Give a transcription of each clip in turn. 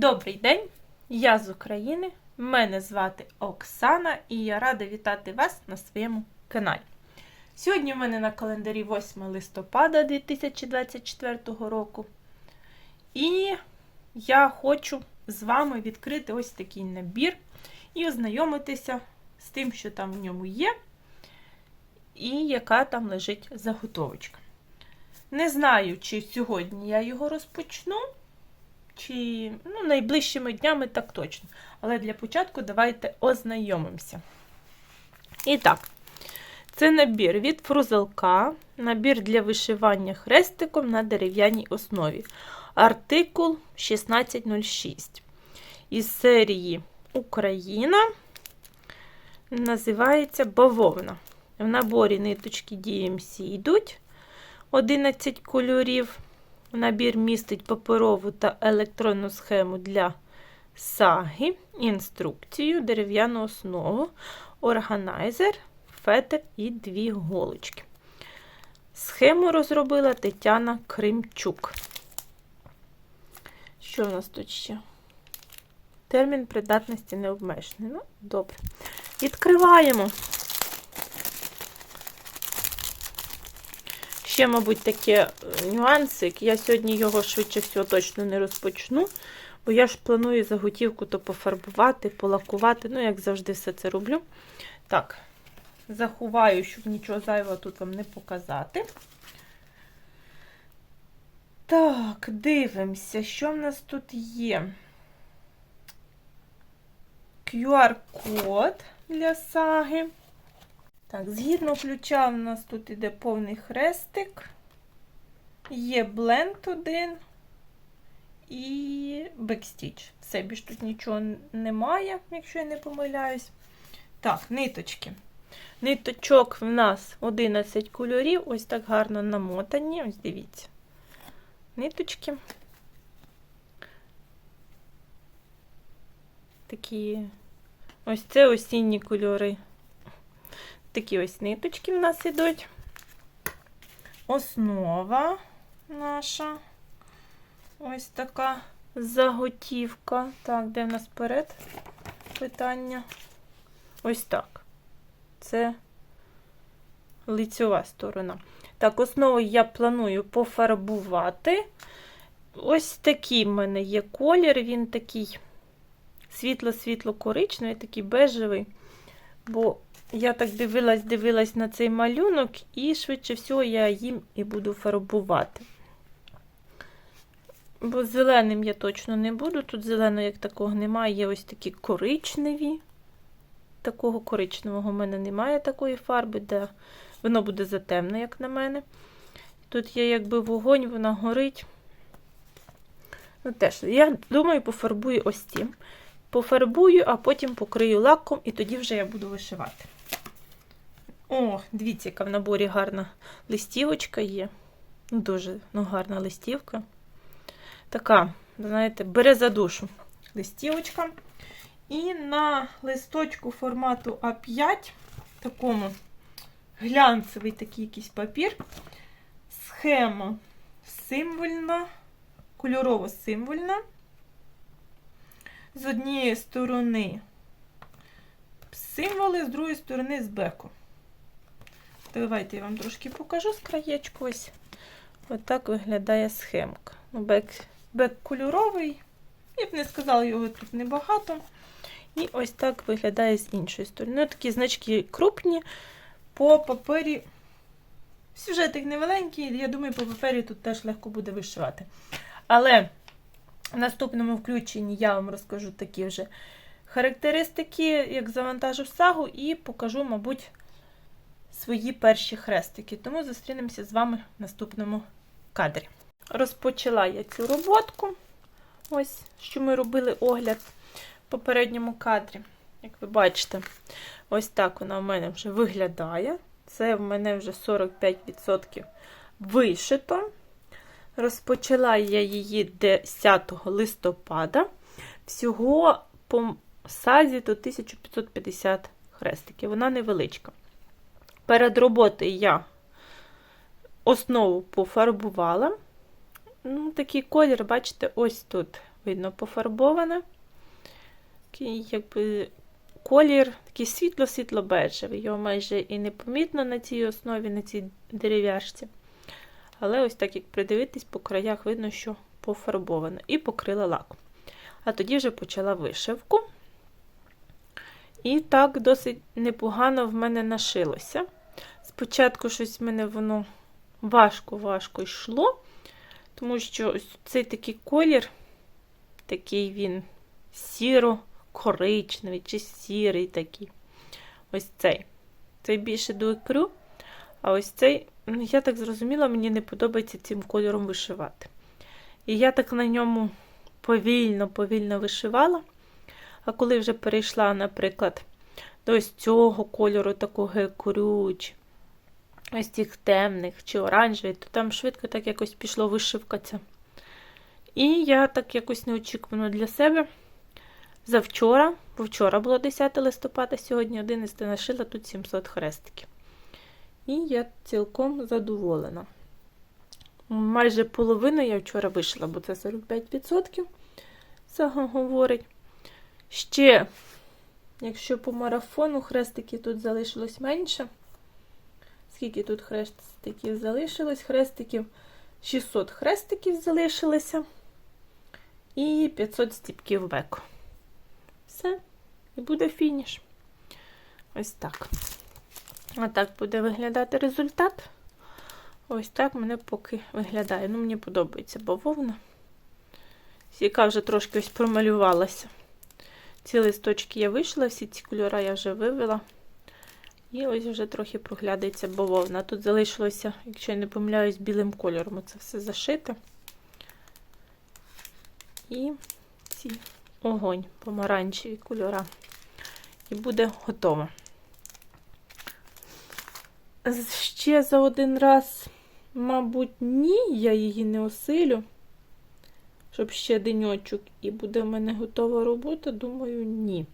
Добрий день! Я з України. Мене звати Оксана і я рада вітати вас на своєму каналі. Сьогодні у мене на календарі 8 листопада 2024 року. І я хочу з вами відкрити ось такий набір і ознайомитися з тим, що там в ньому є, і яка там лежить заготовочка. Не знаю, чи сьогодні я його розпочну, чи ну, найближчими днями так точно. Але для початку давайте ознайомимося. І так, це набір від фрузелка, набір для вишивання хрестиком на дерев'яній основі. Артикул 1606. Із серії Україна називається бавовна. В наборі ниточки DMC йдуть 11 кольорів. Набір містить паперову та електронну схему для саги, інструкцію, дерев'яну основу, органайзер, фетр і дві голочки. Схему розробила Тетяна Кримчук. Що у нас тут ще? Термін придатності не обмежений. Ну, добре. Відкриваємо. Ще, мабуть, таке нюансик. Я сьогодні його швидше всього точно не розпочну, бо я ж планую заготівку то пофарбувати, полакувати. Ну, як завжди, все це роблю. Так, заховаю, щоб нічого зайвого тут вам не показати. Так, дивимося, що в нас тут є. QR-код для саги. Так, згідно ключа, у нас тут іде повний хрестик, є бленд один і бекстіч. Все, більш тут нічого немає, якщо я не помиляюсь. Так, ниточки. Ниточок в нас 11 кольорів, ось так гарно намотані. Ось дивіться. Ниточки. Такі ось це осінні кольори. Такі ось ниточки в нас ідуть. Основа наша. Ось така заготівка. Так, де в нас перед питання? Ось так. Це лицьова сторона. Так, основу я планую пофарбувати. Ось такий в мене є колір, він такий світло-світло-коричневий, такий бежевий. Бо я так дивилась, дивилась на цей малюнок, і швидше всього я їм і буду фарбувати. Бо зеленим я точно не буду. Тут зеленого, як такого немає, є ось такі коричневі. Такого коричневого в мене немає такої фарби, де воно буде затемне, як на мене. Тут є якби вогонь, вона горить. Ну, теж, Я думаю, пофарбую ось цим. Пофарбую, а потім покрию лаком, і тоді вже я буду вишивати. О, дивіться, яка в наборі гарна листівочка є. Дуже ну, гарна листівка. Така, знаєте, бере за душу листівочка. І на листочку формату А5, такому глянцевий такий якийсь папір, схема символьна, кольорово символьна. З однієї сторони символи, з другої сторони з беку. Давайте я вам трошки покажу з краєчку. Ось отак виглядає схемка. Ну, Бек, бек кольоровий. Я б не сказала, його тут небагато. І ось так виглядає з іншої сторони. Ну, такі значки крупні. По папері. Сюжетик невеленький, я думаю, по папері тут теж легко буде вишивати. Але в наступному включенні я вам розкажу такі вже характеристики, як завантажу сагу, і покажу, мабуть, свої перші хрестики. Тому зустрінемося з вами в наступному кадрі. Розпочала я цю роботку. Ось, що ми робили огляд в попередньому кадрі. Як ви бачите, ось так вона в мене вже виглядає. Це в мене вже 45% вишито. Розпочала я її 10 листопада. Всього по сазі то 1550 хрестиків. Вона невеличка. Перед роботою я основу пофарбувала. Ну, Такий колір, бачите, ось тут видно пофарбоване. Такий, якби, колір такий світло-світло-бежевий. Його майже і не помітно на цій основі, на цій дерев'яшці. Але ось так, як придивитись, по краях видно, що пофарбовано. І покрила лаком. А тоді вже почала вишивку. І так досить непогано в мене нашилося. Спочатку щось в мене воно важко-важко йшло, тому що ось цей такий колір, такий він сіро-коричневий чи сірий такий. Ось цей. Цей більше до ікрю, а ось цей, ну, я так зрозуміла, мені не подобається цим кольором вишивати. І я так на ньому повільно-повільно вишивала. А коли вже перейшла, наприклад, до ось цього кольору, такого курюч, ось цих темних чи оранжевих, то там швидко так якось пішло вишивка ця. І я так якось неочікувано для себе завчора, бо вчора було 10 листопада, сьогодні 11 нашила тут 700 хрестиків. І я цілком задоволена. Майже половину я вчора вишила, бо це 45%. Це говорить. Ще, якщо по марафону хрестиків тут залишилось менше. Скільки тут хрестиків залишилось? Хрестиків 600 хрестиків залишилося. І 500 стіпків беку. Все, і буде фініш. Ось так. А так буде виглядати результат. Ось так мене поки виглядає. Ну, мені подобається бавовна. Яка вже трошки ось промалювалася. Ці листочки я вийшла, всі ці кольори я вже вивела. І ось вже трохи проглядається бавовна. Тут залишилося, якщо я не помиляюсь, білим кольором це все зашите. І ці огонь, помаранчеві кольора. І буде готово. Ще за один раз, мабуть, ні, я її не осилю щоб ще деньочок і буде в мене готова робота, думаю, ні.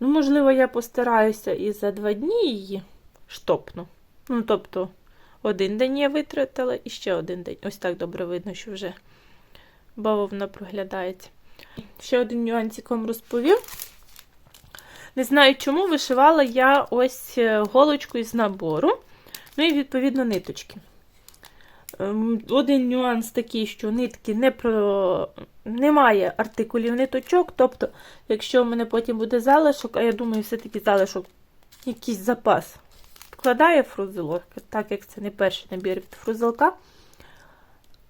Ну, можливо, я постараюся і за два дні її штопну. Ну, тобто, один день я витратила і ще один день. Ось так добре видно, що вже бавовна проглядається. Ще один нюансик розповів. Не знаю, чому вишивала я ось е, голочку із набору, ну і, відповідно, ниточки. Ем, один нюанс такий, що нитки не про... немає артикулів ниточок. Тобто, якщо в мене потім буде залишок, а я думаю, все-таки залишок якийсь запас вкладає фрузелок, так як це не перший набір від фрузелка.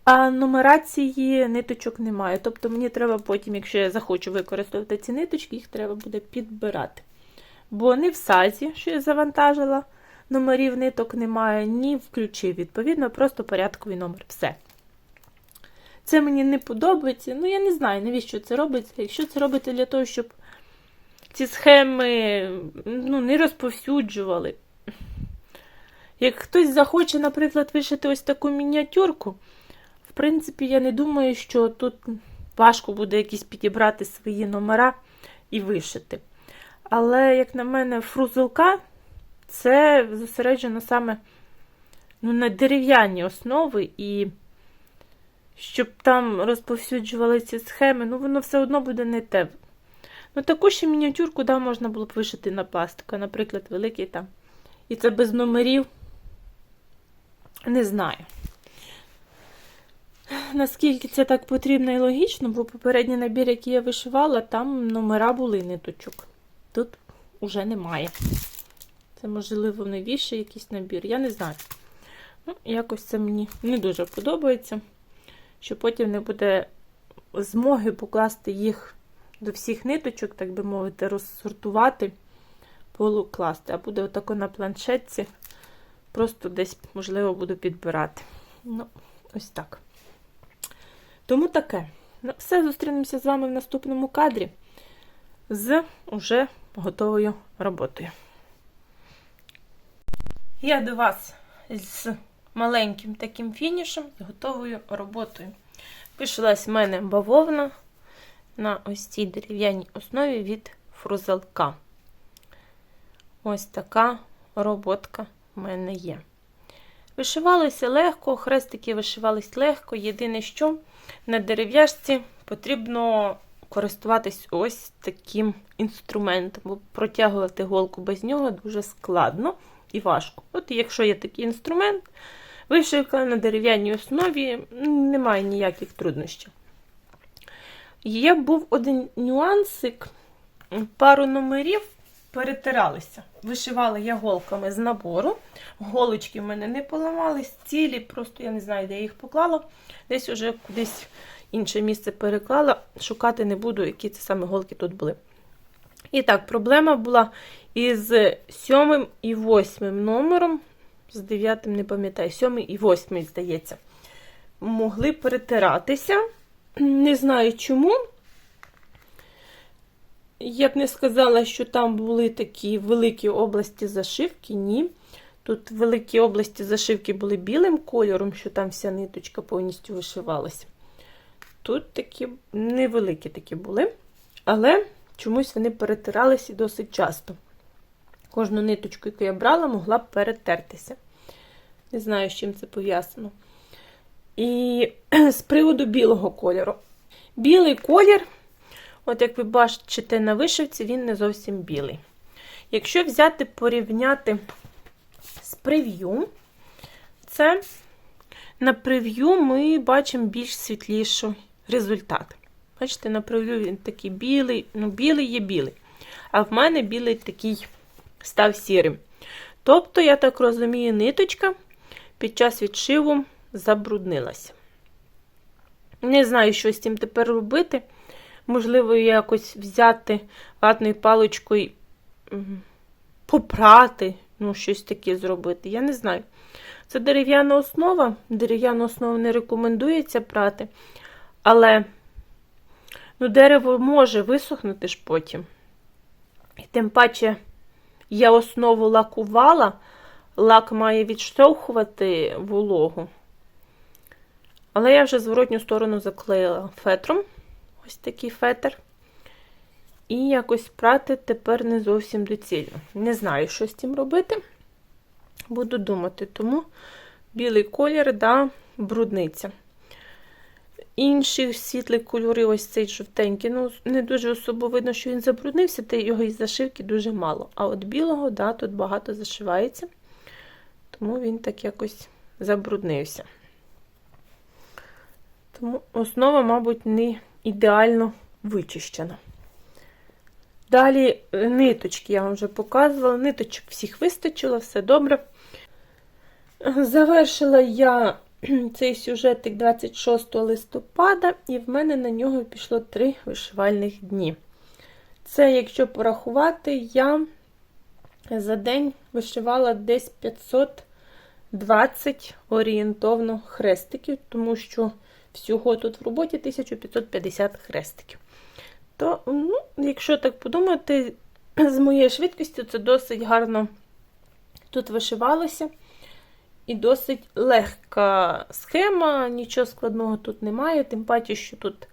А нумерації ниточок немає. Тобто мені треба потім, якщо я захочу використовувати ці ниточки, їх треба буде підбирати. Бо не в сазі, що я завантажила номерів ниток немає, ні в ключі, відповідно, просто порядковий номер. Все. Це мені не подобається. Ну, я не знаю, навіщо це робиться. Якщо це робиться для того, щоб ці схеми ну, не розповсюджували. Як хтось захоче, наприклад, вишити ось таку мініатюрку, в принципі, я не думаю, що тут важко буде якісь підібрати свої номера і вишити. Але, як на мене, фрузелка це зосереджено саме ну, на дерев'яні основи, і щоб там розповсюджували ці схеми, ну воно все одно буде не те. Ну, таку ще мініатюрку да, можна було б вишити на пластика, наприклад, великий там. І це без номерів. Не знаю. Наскільки це так потрібно і логічно, бо попередній набір, який я вишивала, там номера були ниточок. Тут уже немає. Це, можливо, новіший якийсь набір. Я не знаю. Ну, Якось це мені не дуже подобається, що потім не буде змоги покласти їх до всіх ниточок, так би мовити, розсортувати, полукласти. А буде отако на планшетці. Просто десь, можливо, буду підбирати. Ну, ось так. Тому таке. Ну, все, зустрінемося з вами в наступному кадрі з уже готовою роботою. Я до вас з маленьким таким фінішем, з готовою роботою. Пишилась в мене бавовна на ось цій дерев'яній основі від фрузелка. Ось така роботка в мене є. Вишивалося легко, хрестики вишивались легко. Єдине, що на дерев'яшці потрібно користуватись ось таким інструментом, бо протягувати голку без нього дуже складно і важко. От якщо є такий інструмент, вишивка на дерев'яній основі немає ніяких труднощів. Є був один нюансик, пару номерів перетиралися. Вишивала я голками з набору. Голочки в мене не поламались, цілі, просто я не знаю, де я їх поклала. Десь уже кудись інше місце переклала. Шукати не буду, які це саме голки тут були. І так, проблема була із сьомим і восьмим номером. З дев'ятим не пам'ятаю, сьомий і восьмий, здається, могли перетиратися. Не знаю чому. Я б не сказала, що там були такі великі області зашивки, ні. Тут великі області зашивки були білим кольором, що там вся ниточка повністю вишивалася. Тут такі невеликі такі були, але чомусь вони перетиралися досить часто. Кожну ниточку, яку я брала, могла б перетертися. Не знаю, з чим це пов'язано. І з приводу білого кольору. Білий колір, от як ви бачите на вишивці, він не зовсім білий. Якщо взяти порівняти з прев'ю, це на прев'ю ми бачимо більш світліший результат. Бачите, на він такий білий, ну, білий є білий. А в мене білий такий став сірим. Тобто, я так розумію, ниточка під час відшиву забруднилася. Не знаю, що з цим тепер робити. Можливо, якось взяти ватною паличкою, попрати, ну, щось таке зробити. Я не знаю. Це дерев'яна основа. Дерев'яну основу не рекомендується прати. Але ну, дерево може висохнути ж потім. І тим паче я основу лакувала, лак має відштовхувати вологу. Але я вже зворотню сторону заклеїла фетром. Ось такий фетр. І якось прати тепер не зовсім доцільно. Не знаю, що з цим робити. Буду думати, тому білий колір, да, брудниця. Інші світлі кольори, ось цей жовтенький, ну, не дуже особо видно, що він забруднився, та його із зашивки дуже мало. А от білого, да, тут багато зашивається, тому він так якось забруднився. Тому основа, мабуть, не ідеально вичищена. Далі е, ниточки я вам вже показувала. Ниточок всіх вистачило, все добре. Завершила я цей сюжетик 26 листопада, і в мене на нього пішло три вишивальних дні. Це, якщо порахувати, я за день вишивала десь 520 орієнтовно хрестиків, тому що всього тут в роботі 1550 хрестиків. То, ну, якщо так подумати, з моєю швидкістю це досить гарно тут вишивалося. І досить легка схема, нічого складного тут немає, тим паче, що тут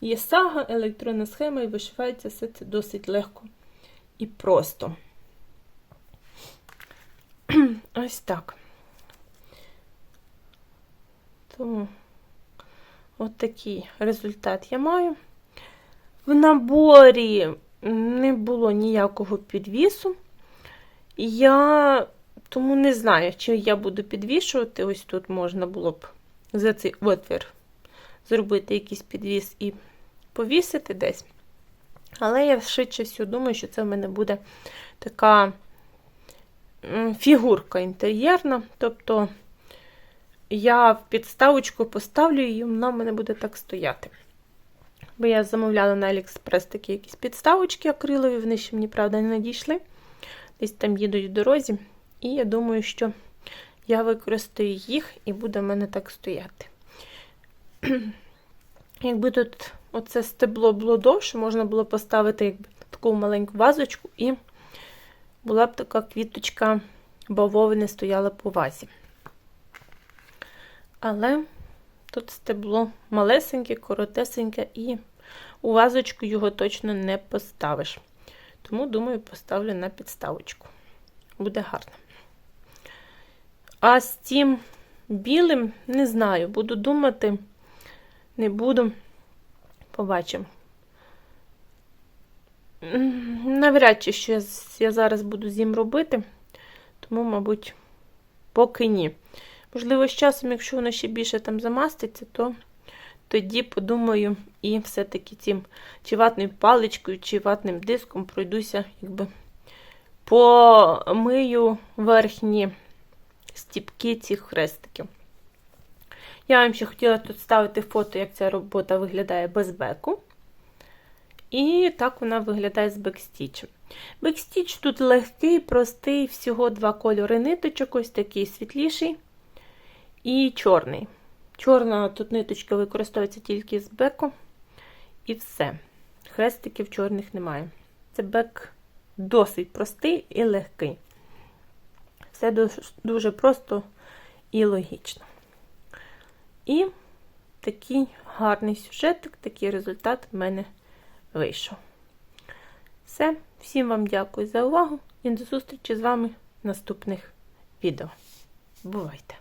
є сага, електронна схема, і вишивається все це досить легко і просто. Ось так. Тому от такий результат я маю. В наборі не було ніякого підвісу. Я тому не знаю, чи я буду підвішувати. Ось тут можна було б за цей отвір зробити якийсь підвіс і повісити десь. Але я швидше всього думаю, що це в мене буде така фігурка інтер'єрна. Тобто я в підставочку поставлю і вона в мене буде так стояти. Бо я замовляла на Аліекспрес такі якісь підставочки акрилові, вони ще мені, правда, не надійшли. Десь там їдуть в дорозі. І я думаю, що я використаю їх і буде в мене так стояти. Якби тут оце стебло було довше, можна було поставити якби, таку маленьку вазочку, і була б така квіточка бавовни стояла по вазі. Але тут стебло малесеньке, коротесеньке, і у вазочку його точно не поставиш. Тому, думаю, поставлю на підставочку. Буде гарно. А з тим білим не знаю. Буду думати, не буду. Побачимо. Навряд чи що я зараз буду з ним робити, тому, мабуть, поки ні. Можливо, з часом, якщо воно ще більше там замаститься, то тоді подумаю і все-таки цим чи ватною паличкою, чи ватним диском пройдуся, якби помию верхні стіпки цих хрестиків. Я вам ще хотіла тут ставити фото, як ця робота виглядає без беку. І так вона виглядає з бекстічем. Бекстіч тут легкий, простий, всього два кольори ниточок, ось такий світліший і чорний. Чорна тут ниточка використовується тільки з беку. І все. Хрестиків чорних немає. Це бек досить простий і легкий. Все дуже, просто і логічно. І такий гарний сюжетик, такий результат в мене вийшов. Все, всім вам дякую за увагу і до зустрічі з вами в наступних відео. Бувайте!